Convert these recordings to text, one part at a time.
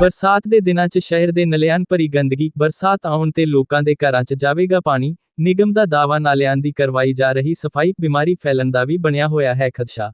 ਬਰਸਾਤ ਦੇ ਦਿਨਾਂ 'ਚ ਸ਼ਹਿਰ ਦੇ ਨਲਿਆਂ ਭਰੀ ਗੰਦਗੀ, ਬਰਸਾਤ ਆਉਣ ਤੇ ਲੋਕਾਂ ਦੇ ਘਰਾਂ 'ਚ ਜਾਵੇਗਾ ਪਾਣੀ, ਨਿਗਮ ਦਾ ਦਾਅਵਾ ਨਾਲਿਆਂ ਦੀ ਕਰਵਾਈ ਜਾ ਰਹੀ ਸਫ਼ਾਈ, ਬਿਮਾਰੀ ਫੈਲਣ ਦਾ ਵੀ ਬਣਿਆ ਹੋਇਆ ਹੈ ਖਦਸ਼ਾ।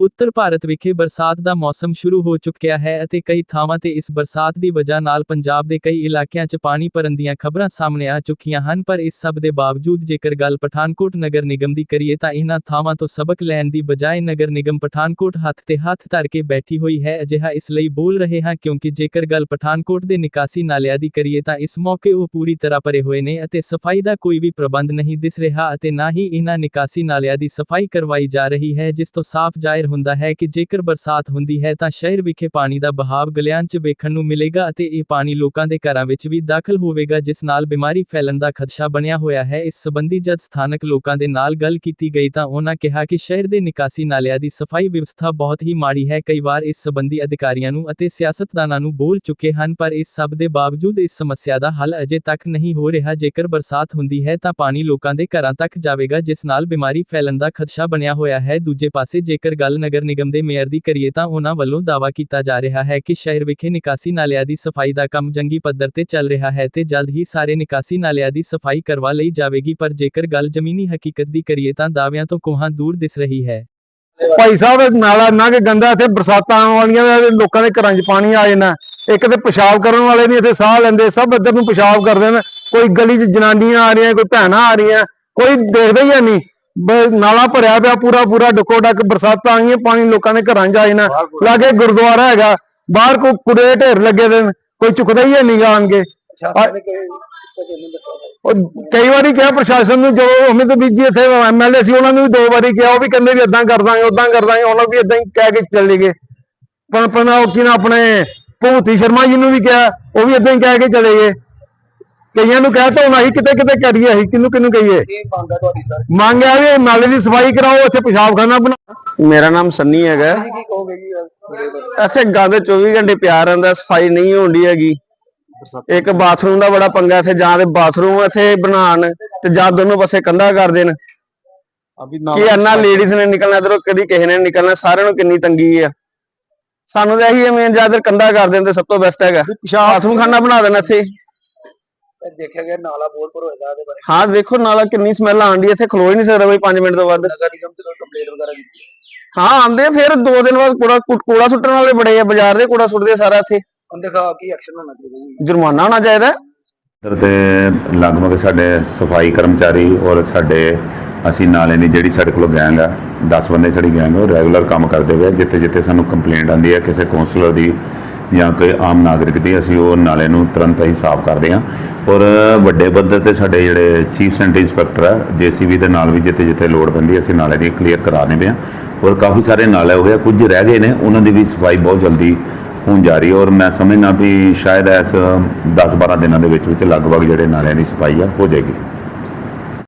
ਉੱਤਰ ਭਾਰਤ ਵਿਖੇ ਬਰਸਾਤ ਦਾ ਮੌਸਮ ਸ਼ੁਰੂ ਹੋ ਚੁੱਕਿਆ ਹੈ ਅਤੇ ਕਈ ਥਾਵਾਂ ਤੇ ਇਸ ਬਰਸਾਤ ਦੀ ਵਜ੍ਹਾ ਨਾਲ ਪੰਜਾਬ ਦੇ ਕਈ ਇਲਾਕਿਆਂ 'ਚ ਪਾਣੀ ਭਰਨ ਦੀਆਂ ਖਬਰਾਂ ਸਾਹਮਣੇ ਆ ਚੁੱਕੀਆਂ ਹਨ, ਪਰ ਇਸ ਸਭ ਦੇ ਬਾਵਜੂਦ ਜੇਕਰ ਗੱਲ ਪਠਾਨਕੋਟ ਨਗਰ ਨਿਗਮ ਦੀ ਕਰੀਏ ਤਾਂ ਇਹਨਾਂ ਥਾਵਾਂ ਤੋਂ ਸਬਕ ਲੈਣ ਦੀ ਬਜਾਏ ਨਗਰ ਨਿਗਮ ਪਠਾਨਕੋਟ ਹੱਥ ਤੇ ਹੱਥ ਧਰ ਕੇ ਬੈਠੀ ਹੋਈ ਹੈ, ਅਜਿਹਾ ਇਸ ਲਈ ਬੋਲ ਰਹੇ ਹਾਂ ਕਿਉਂਕਿ ਜੇਕਰ ਗੱਲ ਪਠਾਨਕੋਟ ਦੇ ਨਿਕਾਸੀ ਨਾਲਿਆਂ ਦੀ ਕਰੀਏ ਤਾਂ ਇਸ ਮੌਕੇ ਉਹ ਪੂਰੀ ਤਰ੍ਹਾਂ ਭਰੇ ਹੋਏ ਨੇ ਅਤੇ ਸਫ਼ਾਈ ਦਾ ਕੋਈ ਵੀ ਪ੍ਰਬੰਧ ਨਹੀਂ ਦਿਸ ਰਿਹਾ ਅਤੇ ਨਾ ਹੀ ਇਹਨਾਂ ਨਿਕਾਸੀ ਨਾਲਿਆਂ ਦੀ ਸਫ਼ਾਈ ਕਰਵਾਈ ਜਾ ਰਹੀ ਹੈ, ਜਿਸ ਤੋਂ ਸਾਫ਼ ਜ਼ਾਹਿਰ ਹੁੰਦਾ ਹੈ ਕਿ ਜੇਕਰ ਬਰਸਾਤ ਹੁੰਦੀ ਹੈ ਤਾਂ ਸ਼ਹਿਰ ਵਿਖੇ ਪਾਣੀ ਦਾ ਬਹਾਵ ਗਲਿਆਂ 'ਚ ਵੇਖਣ ਨੂੰ ਮਿਲੇਗਾ ਅਤੇ ਇਹ ਪਾਣੀ ਲੋਕਾਂ ਦੇ ਘਰਾਂ ਵਿੱਚ ਵੀ ਦਾਖਲ ਹੋਵੇਗਾ, ਜਿਸ ਨਾਲ ਬਿਮਾਰੀ ਫੈਲਣ ਦਾ ਖਦਸ਼ਾ ਬਣਿਆ ਹੋਇਆ ਹੈ। ਇਸ ਸਬੰਧੀ ਜਦ ਸਥਾਨਕ ਲੋਕਾਂ ਦੇ ਨਾਲ ਗੱਲ ਕੀਤੀ ਗਈ ਤਾਂ ਉਹਨਾਂ ਕਿਹਾ ਕਿ ਸ਼ਹਿਰ ਦੇ ਨਿਕਾਸੀ ਨਾਲਿਆਂ ਦੀ ਸਫ਼ਾਈ ਵਿਵਸਥਾ ਬਹੁਤ ਹੀ ਮਾੜੀ ਹੈ। ਕਈ ਵਾਰ ਇਸ ਸਬੰਧੀ ਅਧਿਕਾਰੀਆਂ ਨੂੰ ਅਤੇ ਸਿਆਸਤਦਾਨਾਂ ਨੂੰ ਬੋਲ ਚੁੱਕੇ ਹਨ, ਪਰ ਇਸ ਸਭ ਦੇ ਬਾਵਜੂਦ ਇਸ ਸਮੱਸਿਆ ਦਾ ਹੱਲ ਅਜੇ ਤੱਕ ਨਹੀਂ ਹੋ ਰਿਹਾ। ਜੇਕਰ ਬਰਸਾਤ ਹੁੰਦੀ ਹੈ ਤਾਂ ਪਾਣੀ ਲੋਕਾਂ ਦੇ ਘਰਾਂ ਤੱਕ ਜਾਵੇਗਾ, ਜਿਸ ਨਾਲ ਬਿਮਾਰੀ ਫੈਲਣ ਦਾ ਖਦਸ਼ਾ ਬਣਿਆ ਹੋਇਆ ਹੈ। ਦੂਜੇ ਪਾਸੇ ਜੇਕਰ ਗੱਲ ਨਗਰ ਨਿਗਮ ਦੇ ਮੇਅਰ ਦੀ ਕਰੀਏ ਤਾਂ ਉਹਨਾਂ ਵੱਲੋਂ ਦਾਅਵਾ ਕੀਤਾ ਜਾ ਰਿਹਾ ਹੈ ਕਿ ਸ਼ਹਿਰ ਵਿਖੇ ਨਿਕਾਸੀ ਨਾਲਿਆਂ ਦੀ ਸਫ਼ਾਈ ਦਾ ਕੰਮ ਜੰਗੀ ਪੱਧਰ ਤੇ ਚੱਲ ਰਿਹਾ ਹੈ ਤੇ ਜਲਦ ਹੀ ਸਾਰੇ ਨਿਕਾਸੀ ਨਾਲਿਆਂ ਦੀ ਸਫ਼ਾਈ ਕਰਵਾ ਲਈ ਜਾਵੇਗੀ, ਪਰ ਜੇਕਰ ਗੱਲ ਜ਼ਮੀਨੀ ਹਕੀਕਤ ਦੀ ਕਰੀਏ ਤਾਂ ਦਾਅਵਿਆਂ ਤੋਂ ਕੋਹਾਂ ਦੂਰ ਦਿਸ ਰਹੀ ਹੈ। ਭਾਈ ਸਾਹਿਬ ਨਾਲਾ ਇੰਨਾ ਕਿ ਗੰਦਾ ਇੱਥੇ ਬਰਸਾਤਾਂ ਆਉਣ ਵਾਲੀਆਂ ਲੋਕਾਂ ਦੇ ਘਰਾਂ 'ਚ ਪਾਣੀ ਆ ਜਾਣਾ। ਇੱਕ ਤੇ ਪਿਸ਼ਾਬ ਕਰਨ ਵਾਲੇ ਨਹੀਂ ਇੱਥੇ ਸਾਹ ਲੈਂਦੇ, ਸਭ ਇੱਧਰ ਨੂੰ ਪਿਸ਼ਾਬ ਕਰਦੇ ਨੇ। ਕੋਈ ਗਲੀ 'ਚ ਜਨਾਨੀਆਂ ਆ ਰਹੀਆਂ, ਕੋਈ ਭੈਣਾਂ ਆ ਰਹੀਆਂ, ਕੋਈ ਦੇਖਦਾ ਹੀ ਨਹੀਂ। ਨਾਲਾ ਭਰਿਆ ਪਿਆ ਪੂਰਾ ਪੂਰਾ ਡੁੱਕੋ ਡੱਕ ਬਰਸਾਤਾਂ ਆਈਆਂ ਪਾਣੀ ਲੋਕਾਂ ਦੇ ਘਰਾਂ 'ਚ ਆ ਜਾਣਾ। ਲਾਗੇ ਗੁਰਦੁਆਰਾ ਹੈਗਾ ਬਾਹਰ ਕੋ ਕੁੜੇ ਢੇਰ ਲੱਗੇ ਦੇ ਕੋਈ ਚੁੱਕਦਾ ਹੀ ਨਹੀਂ ਆਣਗੇ ਉਹ ਕਈ ਵਾਰੀ ਕਿਹਾ ਪ੍ਰਸ਼ਾਸਨ ਨੂੰ ਜੋ ਅਮਿਤ ਬੀਜੀ ਇੱਥੇ ਐਮਐਲਏ ਸੀ ਉਹਨਾਂ ਨੂੰ ਵੀ ਦੋ ਵਾਰੀ ਕਿਹਾ ਉਹ ਵੀ ਕਹਿੰਦੇ ਵੀ ਇਦਾਂ ਕਰ ਦਾਂਗੇ ਉਦਾਂ ਕਰ ਦਾਂਗੇ ਉਹਨਾਂ ਵੀ ਇਦਾਂ ਹੀ ਕਹਿ ਕੇ ਚਲੇ ਗਏ। ਪਰ ਪਰ ਉਹ ਆਪਣੇ ਭੂਤੀ ਸ਼ਰਮਾ ਜੀ ਨੂੰ ਵੀ ਕਿਹਾ ਉਹ ਵੀ ਇਦਾਂ ਹੀ ਕਹਿ ਕੇ ਚਲੇ ਗਏ। ਕਈਆਂ ਨੂੰ ਕਹਿ ਤਾ ਹੁਣ ਅਸੀਂ ਕਿਤੇ ਕਿਤੇ ਕਰੀਏ ਅਸੀਂ ਕਿਹਨੂੰ ਕਿਹਨੂੰ ਕਹੀਏ? ਕੀ ਮੰਗਾ ਤੁਹਾਡੀ ਸਰ? ਮੰਗਿਆ ਵੀ ਨਾਲੇ ਦੀ ਸਫ਼ਾਈ ਕਰਾਓ ਇੱਥੇ ਪਿਸ਼ਾਬਖਾਨਾ ਬਣਾ ਮੇਰਾ ਨਾਮ ਸੰਨੀ ਹੈਗਾ? ਇੱਥੇ ਗੰਦ 24 ਘੰਟੇ ਪਿਆ ਰਹਿੰਦਾ ਸਫ਼ਾਈ ਨਹੀਂ ਹੁੰਦੀ ਹੈਗੀ। ਇੱਕ ਬਾਥਰੂਮ ਦਾ ਬੜਾ ਪੰਗਾ ਇੱਥੇ ਜਾਂ ਤੇ ਬਾਥਰੂਮ ਇੱਥੇ ਬਣਾਉਣ ਤੇ ਜਾਂ ਦੋਨੋਂ ਪਾਸੇ ਕੰਧਾ ਕਰ ਦੇਣ। ਕਿ ਇੰਨਾ ਲੇਡੀਜ਼ ਨੇ ਨਿਕਲਣਾ ਇਧਰੋਂ ਕਦੀ ਕਿਸੇ ਨੇ ਨਿਕਲਣਾ ਸਾਰਿਆਂ ਨੂੰ ਕਿੰਨੀ ਤੰਗੀ ਆ। ਸਾਨੂੰ ਤਾਂ ਇਹੀ ਮੇਨ ਜ਼ਿਆਦਾ ਕੰਧਾ ਕਰ ਦੇਣ ਤੇ ਸਭ ਤੋਂ ਬੈਸਟ ਹੈਗਾ। ਬਾਥਰੂਮ ਖਾਨਾ ਬਣਾ ਦੇਣਾ ਇੱਥੇ। ਦੇਖਿਆ ਗਿਆ ਨਾਲਾ ਬਹੁਤ ਪਰ ਹੋਏਗਾ ਇਹਦੇ ਬਾਰੇ। ਹਾਂ ਦੇਖੋ ਨਾਲਾ ਕਿੰਨੀ ਸਮੈਲ ਆਉਂਦੀ ਇੱਥੇ ਖਲੋ ਹੀ ਨਹੀਂ ਸਕਦਾ ਕੋਈ 5 ਮਿੰਟ ਤੋਂ ਵੱਧ। ਨਗਰ ਨਿਗਮ ਤੇ ਕੋਈ ਕੰਪਲੇਂਟ ਵਗੈਰਾ ਕੀਤੀ ਹੈ? ਹਾਂ ਆਉਂਦੇ ਆ, ਫਿਰ ਦੋ ਦਿਨ ਬਾਅਦ ਕੂੜਾ ਕੂੜਾ ਸੁੱਟਣ ਵਾਲੇ ਬੜੇ ਆ ਬਾਜ਼ਾਰ ਦੇ ਕੂੜਾ ਸੁੱਟਦੇ ਸਾਰਾ ਇੱਥੇ। ਉਹਦੇ ਖਾ ਕੀ ਐਕਸ਼ਨ ਹੋਣਾ ਚਾਹੀਦਾ ਜੀ। ਜੁਰਮਾਨਾ ਹੋਣਾ ਚਾਹੀਦਾ। ਤੇ ਲਗਭਗ ਸਾਡੇ ਸਫ਼ਾਈ ਕਰਮਚਾਰੀ ਔਰ ਸਾਡੇ ਅਸੀਂ ਨਾਲੇ ਦੀ ਜਿਹੜੀ ਸਾਡੇ ਕੋਲ ਗੈਂਗ ਆ 10 ਬੰਦੇ ਸਾਡੀ ਗੈਂਗ ਉਹ ਰੈਗੂਲਰ ਕੰਮ ਕਰਦੇ ਹੋਏ ਜਿੱਥੇ ਜਿੱਥੇ ਸਾਨੂੰ ਕੰਪਲੇਂਟ ਆਉਂਦੀ ਹੈ ਕਿਸੇ ਕਾਉਂਸਲਰ ਦੀ ਜਾਂ ਕੋਈ ਆਮ ਨਾਗਰਿਕ ਦੀ ਅਸੀਂ ਉਹ ਨਾਲੇ ਨੂੰ ਤੁਰੰਤ ਹੀ ਸਾਫ਼ ਕਰਦੇ ਹਾਂ। ਔਰ ਵੱਡੇ ਪੱਧਰ ਤੇ ਸਾਡੇ ਜਿਹੜੇ ਚੀਫ ਸੈਂਟਰ ਇੰਸਪੈਕਟਰ ਆ ਜੀਸੀਬੀ ਦੇ ਨਾਲ ਵੀ ਜਿੱਥੇ ਜਿੱਥੇ ਲੋੜ ਪੈਂਦੀ ਅਸੀਂ ਨਾਲੇ ਦੀ ਕਲੀਅਰ ਕਰਾ ਦਿੰਦੇ ਹਾਂ। ਔਰ ਕਾਫੀ ਸਾਰੇ ਨਾਲੇ ਹੋ ਗਏ ਆ, ਕੁਝ ਰਹਿ ਗਏ ਨੇ ਉਹਨਾਂ ਦੀ ਵੀ ਸਫ਼ਾਈ ਬਹੁਤ ਜਲਦੀ ਹੋਣ ਜਾ ਰਹੀ ਔਰ ਮੈਂ ਸਮਝਦਾ ਵੀ ਸ਼ਾਇਦ ਇਸ 10-12 ਦਿਨਾਂ ਦੇ ਵਿੱਚ ਵਿੱਚ ਲਗਭਗ ਜਿਹੜੇ ਨਾਲਿਆਂ ਦੀ ਸਫ਼ਾਈ ਆ ਹੋ ਜਾਏਗੀ।